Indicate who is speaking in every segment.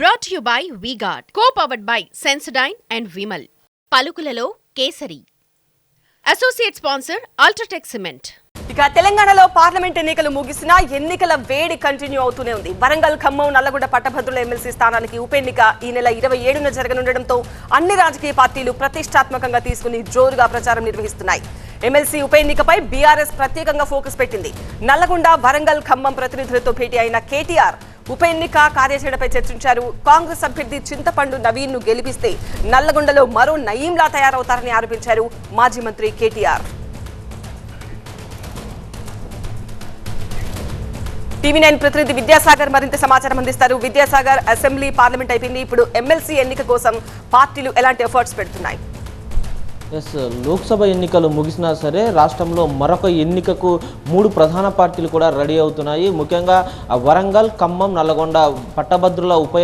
Speaker 1: Brought you by Vguard co powered by Sensodyne and Vimal పలుకులలో Kesari. Associate sponsor UltraTech cement
Speaker 2: ఇక తెలంగాణలో parliament ఎన్నికలు ముగిసినా ఎన్నికల వేడి continue అవుతూనే ఉంది. వరంగల్ ఖమ్మం నల్లగొండ పట్టభద్రుల ఎమ్మెల్సీ స్థానానికి ఉప ఎన్నిక ఈ నెల ఇరవై ఏడున జరగనుండటంతో అన్ని రాజకీయ పార్టీలు ప్రతిష్టాత్మకంగా తీసుకుని జోరుగా ప్రచారం నిర్వహిస్తున్నాయి. ఎమ్మెల్సీ ఉప ఎన్నికపై బీఆర్ఎస్ ప్రత్యేకంగా ఫోకస్ పెట్టింది. నల్లగొండ వరంగల్ ఖమ్మం ప్రతినిధులతో భేటీ అయిన కేటీఆర్ ఉప ఎన్నిక కార్యాచరణపై చర్చించారు. కాంగ్రెస్ అభ్యర్థి చింతపండు నవీన్ను గెలిపిస్తే నల్లగొండలో మరో నయీంలా తయారవుతారని ఆరోపించారు మాజీ మంత్రి కేటీఆర్. టీవీ నైన్ ప్రతినిధి విద్యాసాగర్ మరింత సమాచారం అందిస్తారు. విద్యాసాగర్ అసెంబ్లీ పార్లమెంట్ అయిపోయింది. ఇప్పుడు ఎమ్మెల్సీ ఎన్నిక కోసం పార్టీలు ఎలాంటి ఎఫర్ట్స్ పెడుతున్నాయి?
Speaker 3: ఎస్ లోక్సభ ఎన్నికలు ముగిసినా సరే రాష్ట్రంలో మరొక ఎన్నికకు మూడు ప్రధాన పార్టీలు కూడా రెడీ అవుతున్నాయి. ముఖ్యంగా వరంగల్ ఖమ్మం నల్లగొండ పట్టభద్రుల ఉప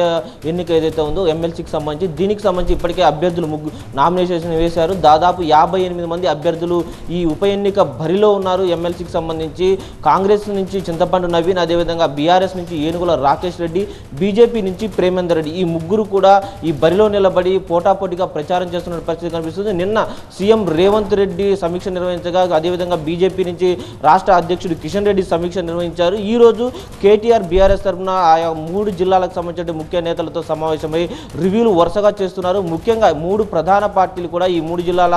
Speaker 3: ఎన్నిక ఏదైతే ఉందో ఎమ్మెల్సీకి సంబంధించి దీనికి సంబంధించి ఇప్పటికే అభ్యర్థులు ముగ్గు నామినేషన్ వేశారు. దాదాపు యాభై ఎనిమిది మంది అభ్యర్థులు ఈ ఉప ఎన్నిక బరిలో ఉన్నారు. ఎమ్మెల్సీకి సంబంధించి కాంగ్రెస్ నుంచి చింతపండు నవీన్ అదేవిధంగా బీఆర్ఎస్ నుంచి ఏనుగుల రాకేష్ రెడ్డి బీజేపీ నుంచి ప్రేమేందర్ రెడ్డి. ఈ ముగ్గురు కూడా ఈ బరిలో నిలబడి పోటాపోటీగా ప్రచారం చేస్తున్న పరిస్థితి కనిపిస్తుంది. నిన్న సీఎం రేవంత్ రెడ్డి సమీక్ష నిర్వహించగా అదేవిధంగా బీజేపీ నుంచి రాష్ట్ర అధ్యక్షుడు కిషన్ రెడ్డి సమీక్ష నిర్వహించారు. ఈ రోజు కేటీఆర్ బీఆర్ఎస్ తరఫున ఆయా మూడు జిల్లాలకు సంబంధించిన ముఖ్య నేతలతో సమావేశమై రివ్యూలు వరుసగా చేస్తున్నారు. ముఖ్యంగా మూడు ప్రధాన పార్టీలు కూడా ఈ మూడు జిల్లాల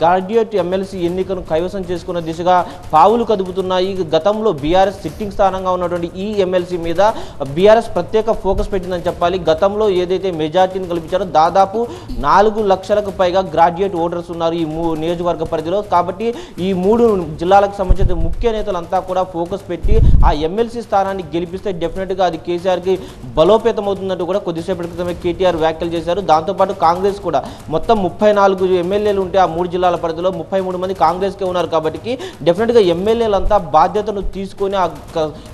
Speaker 3: గ్రాడ్యుయేట్ ఎమ్మెల్సీ ఎన్నికను కైవసం చేసుకున్న దిశగా పావులు కదుపుతున్నాయి. గతంలో బీఆర్ఎస్ సిట్టింగ్ స్థానంగా ఉన్నటువంటి ఈ ఎమ్మెల్సీ మీద బీఆర్ఎస్ ప్రత్యేక ఫోకస్ పెట్టిందని చెప్పాలి. గతంలో ఏదైతే మెజార్టీని కల్పించారో దాదాపు నాలుగు లక్షలకు పైగా గ్రాడ్యుయేట్ ఓటర్స్ ఉన్నారు ఈ మూ నియోజకవర్గ పరిధిలో. కాబట్టి ఈ మూడు జిల్లాలకు సంబంధించిన ముఖ్య నేతలంతా కూడా ఫోకస్ పెట్టి ఆ ఎమ్మెల్సీ స్థానాన్ని గెలిపిస్తే డెఫినెట్గా అది కేసీఆర్కి బలోపేతం అవుతుందంటూ కూడా కొద్దిసేపటి క్రితమే కేటీఆర్ వ్యాఖ్యలు చేశారు. దాంతోపాటు కాంగ్రెస్ కూడా మొత్తం ముప్పై నాలుగు ఎమ్మెల్యేలు ఉంటే ఆ మూడు జిల్లాల పరిధిలో ముప్పై మూడు మంది కాంగ్రెస్కే ఉన్నారు కాబట్టి డెఫినెట్గా ఎమ్మెల్యేలంతా బాధ్యతను తీసుకొని ఆ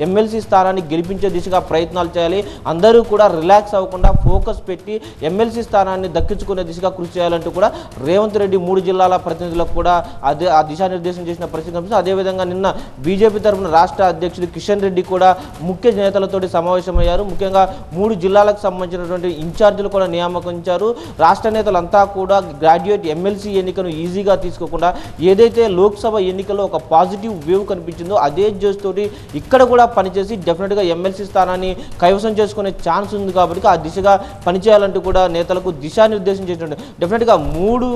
Speaker 3: ఎమ్మెల్సీ స్థానాన్ని గెలిపించే దిశగా ప్రయత్నాలు చేయాలి. అందరూ కూడా రిలాక్స్ అవ్వకుండా ఫోకస్ పెట్టి ఎమ్మెల్సీ స్థానాన్ని దక్కించుకునే దిశగా కృషి చేయాలంటూ కూడా రేవంత్ రెడ్డి మూడు జిల్లాల ప్రతినిధులకు కూడా అదే ఆ దిశానిర్దేశం చేసిన పరిస్థితి కనిపిస్తుంది. అదేవిధంగా నిన్న బీజేపీ తరఫున రాష్ట్ర అధ్యక్షుడు కిషన్ రెడ్డి కూడా ముఖ్య నేతలతోటి సమావేశమయ్యారు. ముఖ్యంగా మూడు జిల్లాలకు సంబంధించినటువంటి ఇన్ఛార్జీలు కూడా నియామకించారు రాష్ట్ర నేతలంతా కూడా గ్రాడ్యుయేట్ ఎమ్మెల్సీ ఎన్నికను ఈజీగా తీసుకోకుండా ఏదైతే లోక్సభ ఎన్నికల్లో ఒక పాజిటివ్ వేవ్ కనిపించిందో అదే జోస్ తోటి ఇక్కడ కూడా పనిచేసి డెఫినెట్గా ఎమ్మెల్సీ స్థానాన్ని కైవసం చేసుకునే ఛాన్స్ ఉంది కాబట్టి ఆ దిశగా పనిచేయాలంటూ కూడా నేతలకు దిశానిర్దేశం చేసినట్టు డెఫినెట్గా మూడు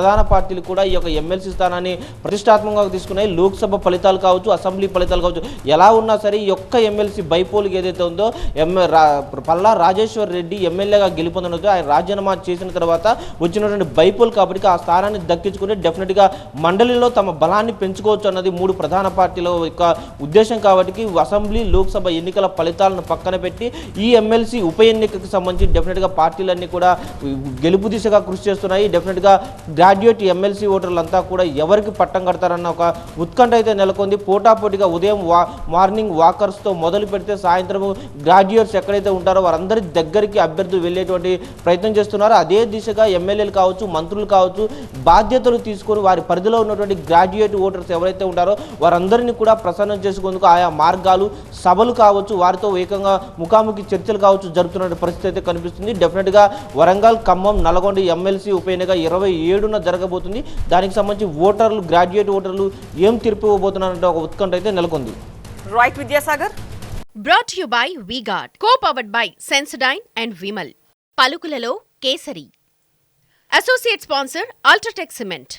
Speaker 3: ప్రధాన పార్టీలు కూడా ఈ యొక్క ఎమ్మెల్సీ స్థానాన్ని ప్రతిష్టాత్మకంగా తీసుకున్నాయి లోక్సభ ఫలితాలు కావచ్చు అసెంబ్లీ ఫలితాలు కావచ్చు ఎలా ఉన్నా సరే ఈ యొక్క ఎమ్మెల్సీ బైపోల్కి ఏదైతే ఉందో ఎమ్మె పల్లా రాజేశ్వర్ రెడ్డి ఎమ్మెల్యేగా గెలుపొందడంతో ఆయన రాజీనామా చేసిన తర్వాత వచ్చినటువంటి బైపోల్ కాబట్టి ఆ స్థానాన్ని దక్కించుకుని డెఫినెట్గా మండలిలో తమ బలాన్ని పెంచుకోవచ్చు అన్నది మూడు ప్రధాన పార్టీల యొక్క ఉద్దేశం కాబట్టి అసెంబ్లీ లోక్సభ ఎన్నికల ఫలితాలను పక్కన పెట్టి ఈ ఎమ్మెల్సీ ఉప ఎన్నికకు సంబంధించి డెఫినెట్గా పార్టీలన్నీ కూడా గెలుపు దిశగా కృషి చేస్తున్నాయి. డెఫినెట్గా గ్రాడ్యుయేట్ ఎమ్మెల్సీ ఓటర్లంతా కూడా ఎవరికి పట్టం కడతారన్న ఒక ఉత్కంఠ అయితే నెలకొంది. పోటాపోటీగా ఉదయం వా మార్నింగ్ వాకర్స్తో మొదలు పెడితే సాయంత్రం గ్రాడ్యుయేట్స్ ఎక్కడైతే ఉంటారో వారందరి దగ్గరికి అభ్యర్థులు వెళ్ళేటువంటి ప్రయత్నం చేస్తున్నారు. అదే దిశగా ఎమ్మెల్యేలు కావచ్చు మంత్రులు కావచ్చు బాధ్యతలు తీసుకొని వారి పరిధిలో ఉన్నటువంటి గ్రాడ్యుయేట్ ఓటర్స్ ఎవరైతే ఉంటారో వారందరినీ కూడా ప్రసన్నం చేసుకుందుకు ఆయా మార్గాలు సభలు కావచ్చు వారితో ఏకంగా ముఖాముఖి చర్చలు కావచ్చు జరుగుతున్న పరిస్థితి అయితే కనిపిస్తుంది. డెఫినెట్గా వరంగల్ ఖమ్మం నల్గొండ ఎమ్మెల్సీ ఉప ఎన్నిక ఇరవై ఏడున జరగబోతుంది. దానికి సంబంధించి ఓటర్లు గ్రాడ్యుయేట్ ఓటర్లు ఏం తీర్పు ఇవ్వబోతున్నారంటే ఒక ఉత్కంఠ అయితే నెలకొంది.
Speaker 2: Right Vidyasagar?
Speaker 1: Brought you by Vguard co powered by Sensodyne and Vimal పలుకులలో Kesari. Associate sponsor UltraTech cement